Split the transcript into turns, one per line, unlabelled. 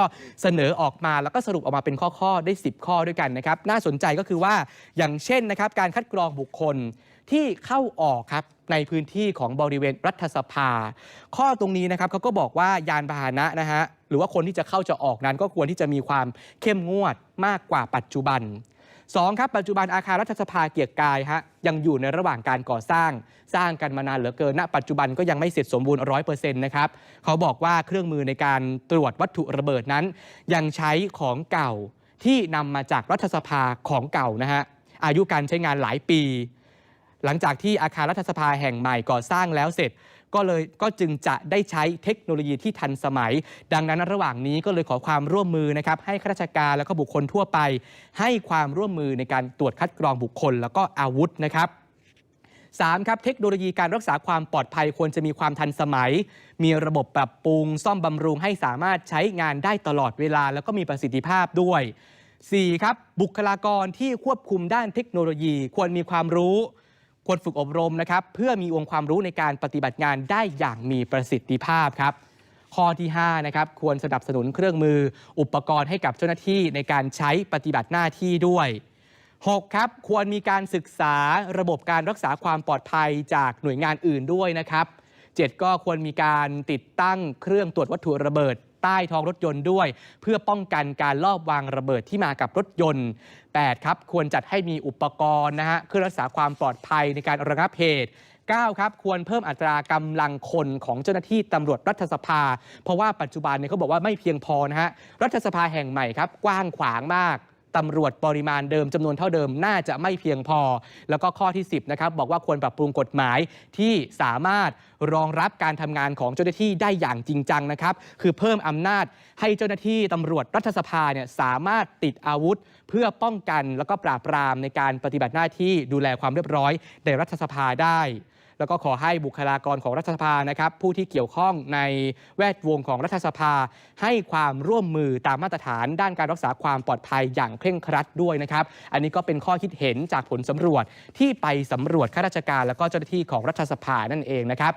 ก็เสนอออกมาแล้วก็สรุปออกมาเป็นข้อ ๆ ได้ 10 ข้อด้วยกันนะครับ น่าสนใจก็คือว่าอย่างเช่นนะครับ การคัดกรองบุคคลที่เข้าออกครับในพื้นที่ของบริเวณรัฐสภา ข้อตรงนี้นะครับเขาก็บอกว่ายานพาหนะนะฮะหรือว่าคนที่จะเข้าจะออกนั้นก็ควรที่จะมีความเข้มงวดมากกว่าปัจจุบัน สองครับปัจจุบันอาคารรัฐสภาเกียรติกายฮะยังอยู่ในระหว่างการก่อสร้าง สร้างกันมานานเหลือเกินณปัจจุบันก็ยังไม่เสร็จสมบูรณ์ร้อยเปอร์เซ็นต์นะครับเขาบอกว่าเครื่องมือในการตรวจวัตถุระเบิดนั้น ยังใช้ของเก่าที่นำมาจากรัฐสภาของเก่านะฮะอายุการใช้งานหลายปี หลังจากที่อาคารรัฐสภาแห่งใหม่ก่อสร้างแล้วเสร็จ ก็เลยก็จึงจะได้ใช้เทคโนโลยีที่ทันสมัย ดังนั้นระหว่างนี้ก็เลยขอความร่วมมือนะครับให้ข้าราชการแล้วก็บุคคลทั่วไป ให้ความร่วมมือในการตรวจคัดกรองบุคคล แล้วก็อาวุธนะครับ 3 ครับเทคโนโลยีการรักษาความปลอดภัยควรจะมีความทันสมัย มีระบบปรับปรุง ซ่อมบำรุงให้สามารถใช้งานได้ตลอดเวลา แล้วก็มีประสิทธิภาพด้วย 4 ครับบุคลากรที่ควบคุมด้านเทคโนโลยีควรมีความรู้ ควรฝึกอบรมนะครับเพื่อมีองค์ความรู้ในการปฏิบัติงานได้อย่างมีประสิทธิภาพครับ ข้อที่5นะครับควรสนับสนุนเครื่องมือ อุปกรณ์ให้กับเจ้าหน้าที่ในการใช้ปฏิบัติหน้าที่ด้วย 6 ครับควรมีการศึกษาระบบการรักษาความปลอดภัยจากหน่วยงานอื่นด้วยนะครับ 7 ก็ควรมีการติดตั้งเครื่องตรวจวัตถุระเบิด ใต้ท้องรถยนต์ด้วย เพื่อป้องกันการลอบวางระเบิดที่มากับรถยนต์ 8 ครับ ควรจัดให้มีอุปกรณ์นะฮะเพื่อรักษาความปลอดภัยในการระงับเหตุ9ครับควรเพิ่มอัตรากำลังคนของเจ้าหน้าที่ตำรวจรัฐสภา เพราะว่าปัจจุบันเนี่ยเขาบอกว่าไม่เพียงพอนะฮะรัฐสภาแห่งใหม่ครับ กว้างขวางมาก ตำรวจปริมาณเดิมจำนวนเท่าเดิมน่าจะไม่เพียงพอ แล้วก็ข้อที่ 10นะครับบอกว่าควรปรับปรุงกฎหมายที่สามารถรองรับการทำงานของเจ้าหน้าที่ได้อย่างจริงจังนะครับ คือเพิ่มอำนาจให้เจ้าหน้าที่ตำรวจรัฐสภาเนี่ยสามารถติดอาวุธ เพื่อป้องกันแล้วก็ปราบปรามในการปฏิบัติหน้าที่ดูแลความเรียบร้อยในรัฐสภาได้ แล้วก็ขอให้บุคลากรของรัฐสภานะครับ ผู้ที่เกี่ยวข้องในแวดวงของรัฐสภา ให้ความร่วมมือตามมาตรฐานด้านการรักษาความปลอดภัยอย่างเคร่งครัดด้วยนะครับ อันนี้ก็เป็นข้อคิดเห็นจากผลสำรวจที่ไปสำรวจข้าราชการ แล้วก็เจ้าหน้าที่ของรัฐสภานั่นเองนะครับ